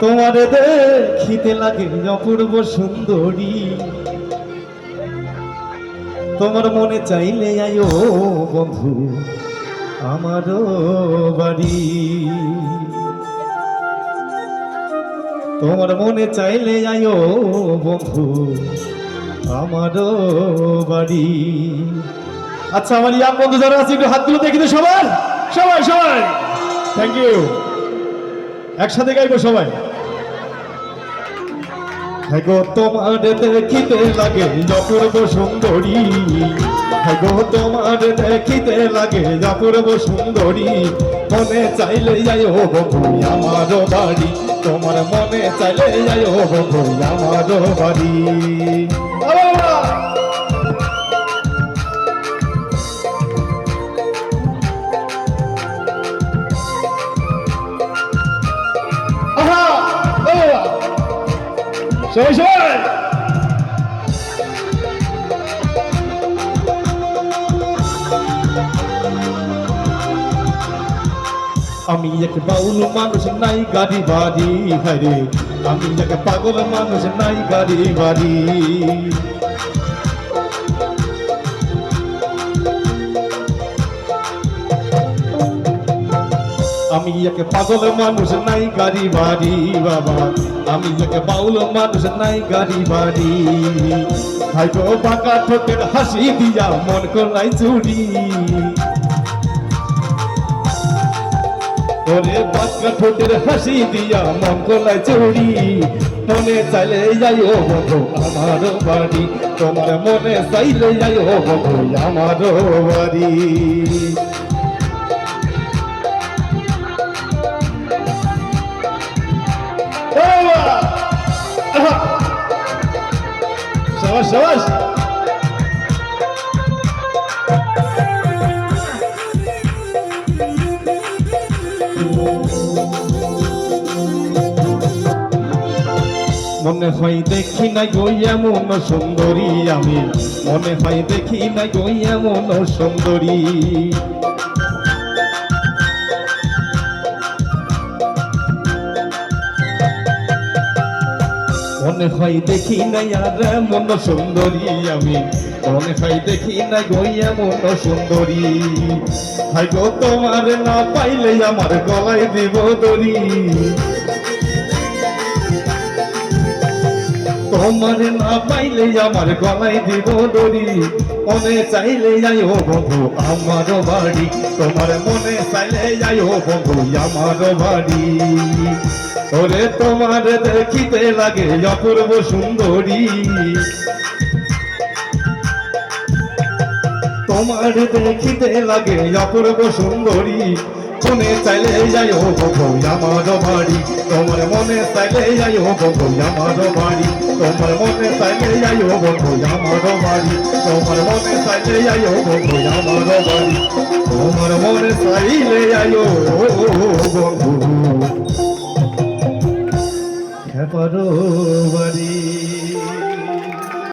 তোমার দেখিতে লাগে অপূর্ব সুন্দরী। তোমার মনে চাইলে আয়ো বন্ধু আমারও বাড়ি। তোমার মনে চাইলে আয়ো বন্ধু আমারও বাড়ি। আচ্ছা আমার ইয়াং বন্ধু যারা আছে, একটু হাতগুলো দেখি তো সবার সবাই সবাই। থ্যাংক ইউ একসাথে গাইবো সবাই। গো তোমার দেখিতে লাগে অপূর্ব সুন্দরী। গো তোমার দেখিতে লাগে অপূর্ব সুন্দরী। মনে চাইলে যাই বন্ধু, আমার বাড়ি। তোমার মনে চাইলে যাই বন্ধু, আমার বাড়ি। সবাই সবাই। আমি এক বাউল মানুষ, নাই গাড়ি বাড়ি হারে আমি এক পাগল মানুষ, নাই গাড়ি বাড়ি। আমি এক পাগল মানুষ, নাই গাড়ি, বাড়ি, বাবা। আমি এক বাউল মানুষ, নাই গাড়ি, বাড়ি। হয়তো বাঁকা ঠোঁটের হাসি দিয়া মন করাই চুরি। ওরে বাঁকা ঠোঁটের হাসি দিয়া মন করাই চুরি। মনে চাইলে যাই ও বন্ধু আমার বাড়ি। তোমার মনে চাইলে যাই ও বন্ধু আমার বাড়ি। মনে হয় দেখি নাই গই এমন সুন্দরী আমি। মনে হয় দেখি নাই গই এমন সুন্দরী। মনে হয় দেখি নাই আর মন সুন্দরী আমি। মনে হয় দেখি নাই গইয়া মন সুন্দরী। হাই গো, তোমার না পাইলে আমার গলায় দিব দড়ি। তোমার না পাইলে আমার গলায় দিব দড়ি। মনে চাইলে যাই ও বন্ধু, আমার বাড়ি। তোমার মনে চাইলে যাই ও বন্ধু, আমার বাড়ি। ওরে তোমার দেখিতে লাগে অপূর্ব সুন্দরী। তোমার দেখিতে লাগে অপূর্ব সুন্দরী। মনে চাইলে যাই ও বন্ধু আমার বাড়ি। তোমার মনে চাইলে যাই ও বন্ধু আমার বাড়ি। তোমার মনে চাইলে যাই ও বন্ধু আমার বাড়ি। তোমার মনে চাইলে যাই ও বন্ধু আমার বাড়ি। তোমার মনে চাইলে যাই ও বন্ধু। খেপারো বাড়ি।